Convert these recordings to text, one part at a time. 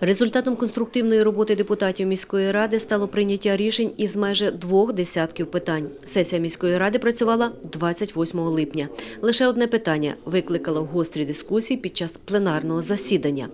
Результатом конструктивної роботи депутатів міської ради стало прийняття рішень із майже двох десятків питань. Сесія міської ради працювала 28 липня. Лише одне питання викликало гострі дискусії під час пленарного засідання.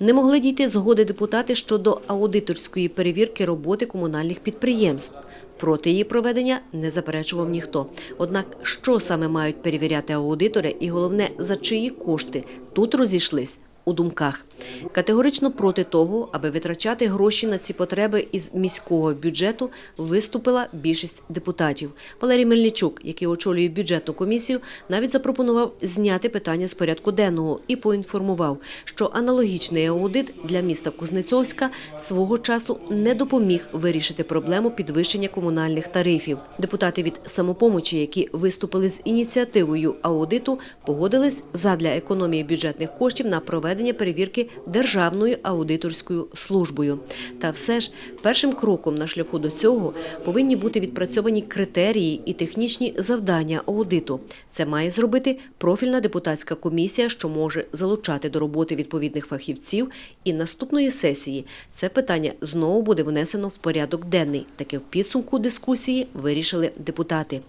Не могли дійти згоди депутати щодо аудиторської перевірки роботи комунальних підприємств. Проти її проведення не заперечував ніхто. Однак, що саме мають перевіряти аудитори, і головне, за чиї кошти тут розійшлись у думках. Категорично проти того, аби витрачати гроші на ці потреби із міського бюджету, виступила більшість депутатів. Валерій Мельничук, який очолює бюджетну комісію, навіть запропонував зняти питання з порядку денного і поінформував, що аналогічний аудит для міста Кузнецовська свого часу не допоміг вирішити проблему підвищення комунальних тарифів. Депутати від самопомочі, які виступили з ініціативою аудиту, погодились задля економії бюджетних коштів на проведення перевірки Державною аудиторською службою. Та все ж першим кроком на шляху до цього повинні бути відпрацьовані критерії і технічні завдання аудиту. Це має зробити профільна депутатська комісія, що може залучати до роботи відповідних фахівців. І наступної сесії це питання знову буде внесено в порядок денний. Таке в підсумку дискусії вирішили депутати.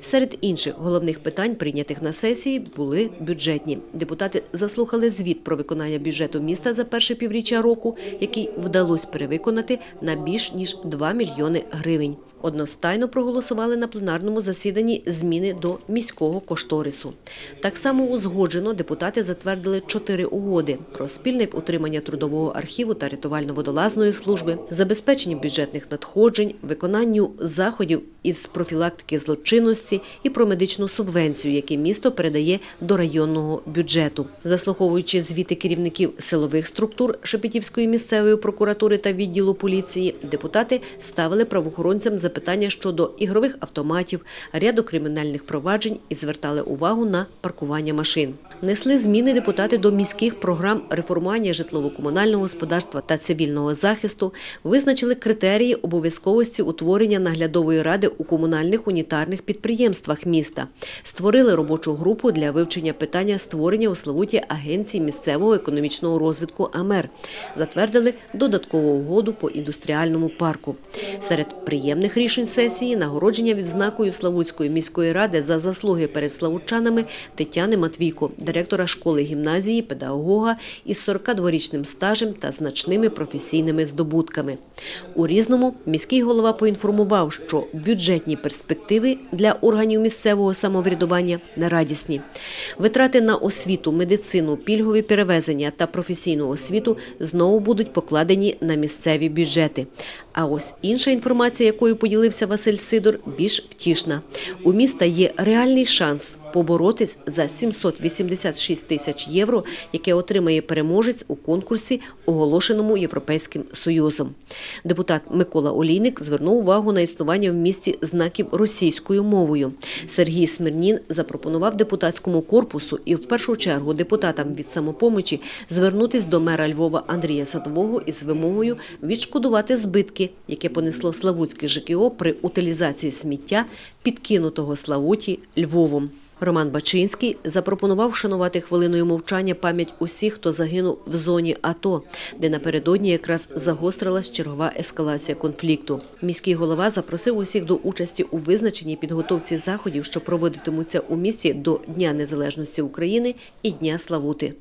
Серед інших головних питань, прийнятих на сесії, були бюджетні. Депутати заслухали звіт про виконання бюджету міста за перше півріччя року, який вдалося перевиконати на більш ніж 2 мільйони гривень. Одностайно проголосували на пленарному засіданні зміни до міського кошторису. Так само узгоджено депутати затвердили чотири угоди про спільне утримання трудового архіву та рятувально-водолазної служби, забезпечення бюджетних надходжень, виконанню заходів із профілактики злочинності і про медичну субвенцію, яку місто передає до районного бюджету. Заслуховуючи звіти керівників силових структур Шепетівської місцевої прокуратури та відділу поліції, депутати ставили правоохоронцям запитання щодо ігрових автоматів, ряду кримінальних проваджень і звертали увагу на паркування машин. Внесли зміни депутати до міських програм реформування житлово-комунального господарства та цивільного захисту, визначили критерії обов'язковості утворення наглядової ради у комунальних унітарних підприємствах міста, створили робочу групу для вивчення питання створення у Славуті агенції місцевого економічного розвитку АМЕР, затвердили додаткову угоду по індустріальному парку. Серед приємних рішень сесії нагородження відзнакою Славутської міської ради за заслуги перед славутчанами Тетяни Матвійко, директора школи гімназії, педагога із 42-річним стажем та значними професійними здобутками. У різному міський голова поінформував, що бюджетні перспективи для органів місцевого самоврядування нерадісні. Витрати на освіту, медицину, пільгові перевезення та професійну освіту знову будуть покладені на місцеві бюджети. А ось інша інформація, якою поділився Василь Сидор, більш втішна. У міста є реальний шанс поборотись за 786 тисяч євро, яке отримає переможець у конкурсі, оголошеному Європейським Союзом. Депутат Микола Олійник звернув увагу на існування в місті знаків російською мовою. Сергій Смирнін запропонував депутатському корпусу і в першу чергу депутатам від самопомочі звернутись до мера Львова Андрія Садового із вимогою відшкодувати збитки, яке понесло Славутське ЖКО при утилізації сміття, підкинутого Славуті Львовом. Роман Бачинський запропонував вшанувати хвилиною мовчання пам'ять усіх, хто загинув в зоні АТО, де напередодні якраз загострилась чергова ескалація конфлікту. Міський голова запросив усіх до участі у визначенні підготовці заходів, що проводитимуться у місті до Дня Незалежності України і Дня Славути.